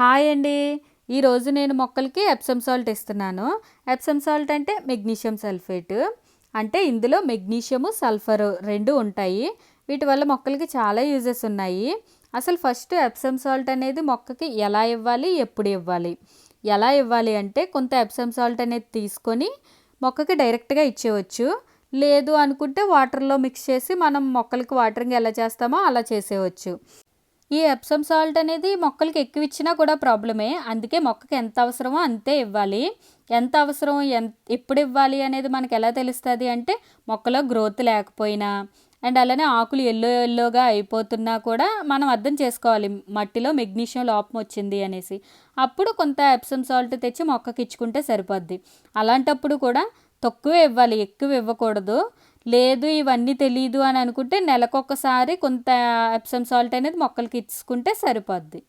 Hi అండి. ఈరోజు నేను మొక్కలకి ఎప్సమ్ సాల్ట్ ఇస్తున్నాను. ఎప్సమ్ సాల్ట్ అంటే మెగ్నీషియం సల్ఫేట్ అంటే ఇందులో మెగ్నీషియము సల్ఫర్ రెండు ఉంటాయి. వీటి వల్ల మొక్కలకి చాలా యూజెస్ ఉన్నాయి. అసలు ఫస్ట్ ఎప్సమ్ సాల్ట్ అనేది మొక్కకి ఎలా ఇవ్వాలి? ఎప్పుడు ఇవ్వాలి? ఎలా ఇవ్వాలి అంటే కొంత ఎప్సమ్ సాల్ట్ అనేది తీసుకొని మొక్కకి డైరెక్ట్గా ఇచ్చేవచ్చు లేదు అనుకుంటే వాటర్లో మిక్స్ చేసి మనం మొక్కలకి వాటరింగ్ ఎలా చేస్తామో అలా చేసేవచ్చు ఈ ఎప్సమ్ సాల్ట్ అనేది మొక్కలకి ఎక్కువ ఇచ్చినా కూడా ప్రాబ్లమే. అందుకే మొక్కకి ఎంత అవసరమో అంతే ఇవ్వాలి. ఎంత అవసరం ఎంత ఎప్పుడు ఇవ్వాలి అనేది మనకు ఎలా తెలుస్తుంది అంటే మొక్కలో గ్రోత్ లేకపోయినా. అండ్ అలానే ఆకులు ఎల్లో ఎల్లోగా అయిపోతున్నా కూడా మనం అర్థం చేసుకోవాలి. మట్టిలో మెగ్నీషియం లోపం వచ్చింది అనేసి. అప్పుడు కొంత ఎప్సమ్ సాల్ట్ తెచ్చి మొక్కకి ఇచ్చుకుంటే సరిపోద్ది. అలాంటప్పుడు కూడా తక్కువ ఇవ్వాలి ఎక్కువ ఇవ్వకూడదు. లేదు ఇవన్నీ తెలియదు అని అనుకుంటే నెలకొకసారి కొంత ఎప్సమ్ సాల్ట్ అనేది మొక్కలకి ఇచ్చుకుంటే సరిపోద్ది.